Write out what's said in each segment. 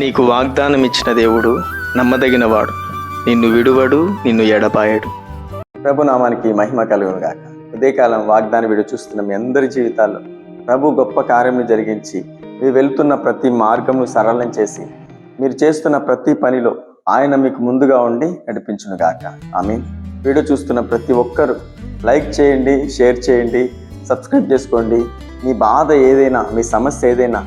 నీకు వాగ్దానం ఇచ్చిన దేవుడు నమ్మదగినవాడు. నిన్ను విడువడు నిన్ను ఎడపాయడు ప్రభు నామానికి మహిమ కలుగును గాక. ఉదయకాలం వాగ్దానం విడు చూస్తున్న మీ అందరి జీవితాల్లో ప్రభు గొప్ప కార్యములు జరిగించి మీరు వెళ్తున్న ప్రతి మార్గమును సరళం చేసి మీరు చేస్తున్న ప్రతి పనిలో ఆయన మీకు ముందుగా ఉండి నడిపించును గాక. ఆమె వీడియో చూస్తున్న ప్రతి ఒక్కరు లైక్ చేయండి షేర్ చేయండి సబ్స్క్రైబ్ చేసుకోండి. మీ బాధ ఏదైనా మీ సమస్య ఏదైనా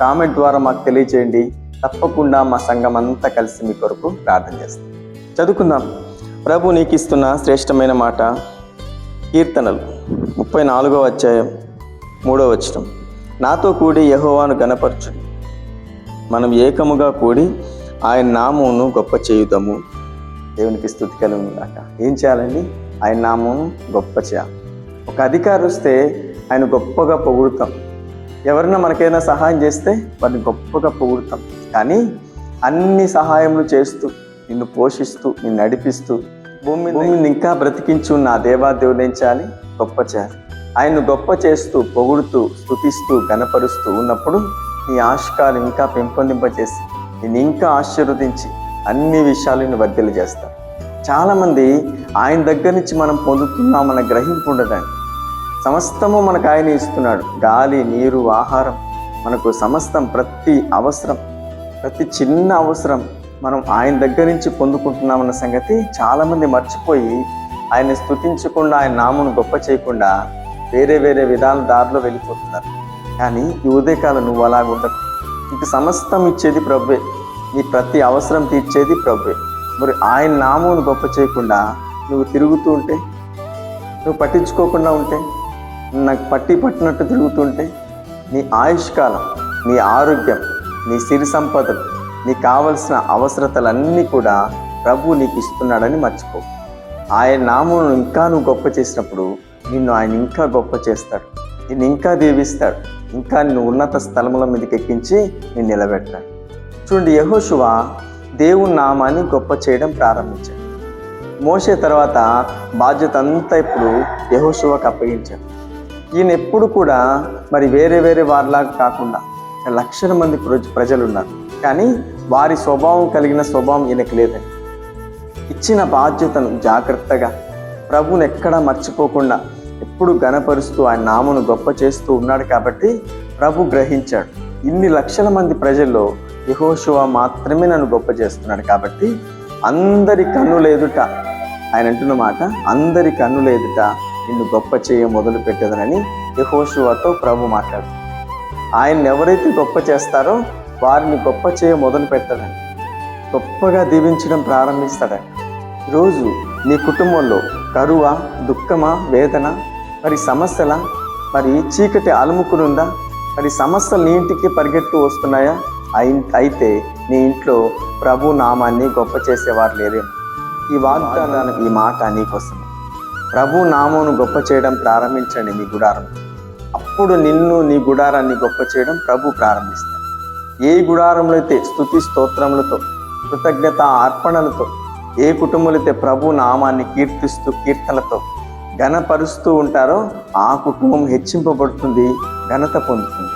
కామెంట్ ద్వారా మాకు తెలియచేయండి. తప్పకుండా మా సంఘం అంతా కలిసి మీ కొరకు ప్రార్థన చేస్తాం. చదువుకుందాం. ప్రభు నీకు ఇస్తున్న శ్రేష్టమైన మాట కీర్తనలు. ముప్పై నాలుగో అధ్యాయం మూడో వచనం. నాతో కూడి యహోవాను గణపరచుడి మనం ఏకముగా కూడి ఆయన నామమును గొప్ప చేయుదాము. దేవునికి స్థుతి కలుగును ఏం చేయాలండి? ఆయన నామం గొప్ప చేయాలి. ఒక అధికారి వస్తే ఆయన గొప్పగా పొగుడుతాం. ఎవరైనా మనకైనా సహాయం చేస్తే వారిని గొప్పగా పొగుడుతాం. కానీ అన్ని సహాయములు చేస్తూ నిన్ను పోషిస్తూ నిన్ను నడిపిస్తూ భూమి భూమిని ఇంకా బ్రతికించు నా దేవాదేవుడు ఏం చేయాలి? గొప్ప చేయాలి. ఆయన్ను గొప్ప చేస్తూ పొగుడుతూ స్తుతిస్తూ గనపరుస్తూ ఉన్నప్పుడు నీ ఆశకాలు ఇంకా పెంపొందింపచేసి నేను ఇంకా ఆశీర్వదించి అన్ని విషయాలను వర్ధలు చేస్తాను చాలామంది ఆయన దగ్గర నుంచి మనం పొందుతున్నామన్న గ్రహింపు ఉండడానికి సమస్తము మనకు ఆయన ఇస్తున్నాడు. గాలి నీరు ఆహారం మనకు సమస్తం ప్రతి అవసరం ప్రతి చిన్న అవసరం మనం ఆయన దగ్గర నుంచి పొందుకుంటున్నామన్న సంగతి చాలామంది మర్చిపోయి ఆయన స్తుతించకుండా ఆయన నామును గొప్ప చేయకుండా వేరే వేరే విధాల దారిలో వెళ్ళిపోతున్నారు. కానీ ఈ ఉదయకాలం నువ్వు అలా ఉండకు. నీకు సమస్తం ఇచ్చేది ప్రభువే. నీ ప్రతి అవసరం తీర్చేది ప్రభువే. మరి ఆయన నామును గొప్ప చేయకుండా నువ్వు తిరుగుతూ ఉంటే నువ్వు పట్టించుకోకుండా ఉంటే నాకు పట్టి పట్టినట్టు తిరుగుతుంటే నీ ఆయుష్కాలం నీ ఆరోగ్యం నీ సిరి సంపదలు నీకు కావలసిన అవసరతలన్నీ కూడా ప్రభు నీకు ఇస్తున్నాడని మర్చిపో. ఆయన నామమును ఇంకా నువ్వు గొప్ప చేసినప్పుడు నిన్ను ఆయన ఇంకా గొప్ప చేస్తాడు. నిన్ను ఇంకా దీవిస్తాడు. ఇంకా నిన్ను ఉన్నత స్థలముల మీదకి ఎక్కించి నేను నిలబెట్టాడు చూడండి యహోశువ దేవుని నామాన్ని గొప్ప చేయడం ప్రారంభించాడు. మోసే తర్వాత బాధ్యత అంతా ఇప్పుడు యహోశువకు అప్పగించాడు. ఈయన ఎప్పుడు కూడా మరి వేరే వేరే వారిలాగా కాకుండా లక్షల మంది ప్రజ- ప్రజలు ఉన్నారు కానీ వారి స్వభావం కలిగిన స్వభావం ఈయనకు లేదండి. ఇచ్చిన బాధ్యతను జాగ్రత్తగా ప్రభువుని ఎక్కడా మర్చిపోకుండా ఎప్పుడు గనపరుస్తూ ఆయన నామును గొప్ప చేస్తూ ఉన్నాడు కాబట్టి ప్రభు గ్రహించాడు. ఇన్ని లక్షల మంది ప్రజల్లో యహోశివ మాత్రమే నన్ను గొప్ప చేస్తున్నాడు కాబట్టి అందరి కన్నుల ఎదుట ఆయన అంటున్న మాట అందరి కన్నుల ఎదుట నిన్ను గొప్ప చేయ మొదలు పెట్టేదనని యహోశువతో ప్రభు మాట్లాడు ఆయన ఎవరైతే గొప్ప చేస్తారో వారిని గొప్ప చేయ మొదలు పెడతాడని గొప్పగా దీవించడం ప్రారంభిస్తాడని ఈరోజు నీ కుటుంబంలో కరువా దుఃఖమా వేదన? మరి సమస్యల? మరి చీకటి అలుముకునుందా? మరి సమస్యలు నీ ఇంటికి పరిగెత్తు వస్తున్నాయా? అయి- అయితే నీ ఇంట్లో ప్రభు నామాన్ని గొప్ప చేసేవారు లేరేమో. ఈ వాగ్దానం ఈ మాట నీకోసం ప్రభు నామమును గొప్ప చేయడం ప్రారంభించండి మీ గుడారం. అప్పుడు నిన్ను నీ గుడారాన్ని గొప్ప చేయడం ప్రభు ప్రారంభిస్తాడు. ఏ గుడారంలో అయితే స్థుతి స్తోత్రములతో కృతజ్ఞత అర్పణలతో ఏ కుటుంబంలో అయితే ప్రభు నామాన్ని కీర్తిస్తూ కీర్తనలతో ఘనపరుస్తూ ఉంటారో ఆ కుటుంబం హెచ్చింపబడుతుంది ఘనత పొందుతుంది.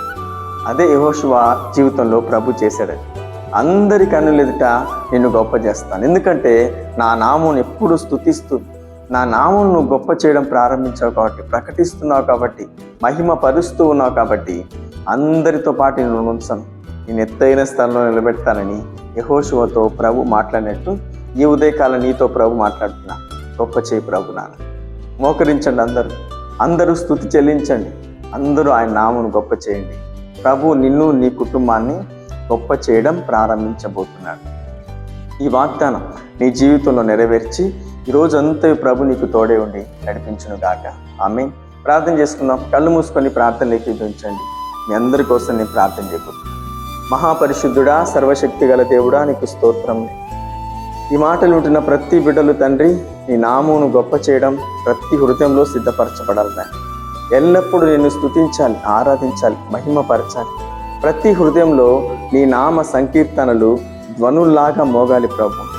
అదే యహోశివ జీవితంలో ప్రభు చేశాడు. అందరి కన్నుల ఎదుట నిన్ను గొప్ప చేస్తాను. ఎందుకంటే నా నామం ఎప్పుడు స్థుతిస్తూ నా నామం నువ్వు గొప్ప చేయడం ప్రారంభించావు కాబట్టి ప్రకటిస్తున్నావు కాబట్టి మహిమ పరుస్తూ ఉన్నావు కాబట్టి అందరితో పాటు నేను ఉంచను నేను ఎత్తైన స్థలంలో నిలబెడతానని యహోశువతో ప్రభు మాట్లాడినట్టు ఈ ఉదయకాలం నీతో ప్రభు మాట్లాడుతున్నా. గొప్ప చేయి ప్రభు నాన్న. మోకరించండి అందరూ. అందరూ స్థుతి చెల్లించండి. అందరూ ఆయన నామును గొప్ప చేయండి. ప్రభు నిన్ను నీ కుటుంబాన్ని గొప్ప చేయడం ప్రారంభించబోతున్నాడు. ఈ వాగ్దానం నీ జీవితంలో నెరవేర్చి ఈ రోజంతా ప్రభు నీకు తోడే ఉండి నడిపించును గాక. ఆమె ప్రార్థన చేసుకుందాం. కళ్ళు మూసుకొని ప్రార్థన ఉంచండి మీ అందరి కోసం నేను ప్రార్థన చేయబోతున్నాను మహాపరిశుద్ధుడా సర్వశక్తి గల దేవుడా నీకు స్తోత్రం. ఈ మాటలు ఉంటున్న ప్రతి బిడ్డలు తండ్రి నీ నామును గొప్ప చేయడం ప్రతి హృదయంలో సిద్ధపరచబడాలి ఎల్లప్పుడూ నిన్ను స్తుతించాలి ఆరాధించాలి మహిమపరచాలి. ప్రతి హృదయంలో నీ నామ సంకీర్తనలు ధ్వనుల్లాగా మోగాలి ప్రభు.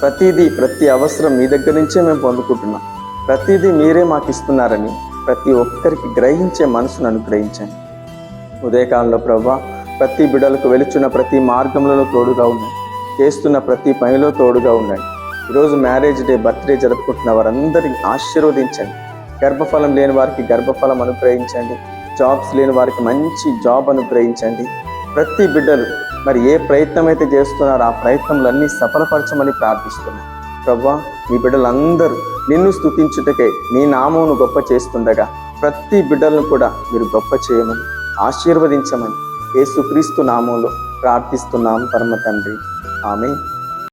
ప్రతిదీ ప్రతి అవసరం మీ దగ్గర నుంచే మేము పొందుకుంటున్నాం. ప్రతిదీ మీరే మాకు ఇస్తున్నారని ప్రతి ఒక్కరికి గ్రహించే మనసును అనుగ్రహించండి. ఉదయకాలంలో ప్రభా ప్రతి బిడ్డలకు వెలుచున్న ప్రతి మార్గంలో తోడుగా ఉండండి. చేస్తున్న ప్రతి పనిలో తోడుగా ఉండండి. ఈరోజు మ్యారేజ్ డే బర్త్డే జరుపుకుంటున్న వారందరినీ ఆశీర్వదించండి. గర్భఫలం లేని వారికి గర్భఫలం అనుగ్రహించండి. జాబ్స్ లేని వారికి మంచి జాబ్ అనుగ్రహించండి. ప్రతి బిడ్డలు మరి ఏ ప్రయత్నం అయితే చేస్తున్నారో ఆ ప్రయత్నములన్నీ సఫలపరచమని ప్రార్థిస్తున్నాను. ప్రభా మీ బిడ్డలందరూ నిన్ను స్థుతించుటకే నీ నామమును గొప్ప చేస్తుండగా ప్రతి బిడ్డలను కూడా మీరు గొప్ప చేయమని ఆశీర్వదించమని యేసుక్రీస్తు నామంలో ప్రార్థిస్తున్నాం పరమ తండ్రి. ఆమె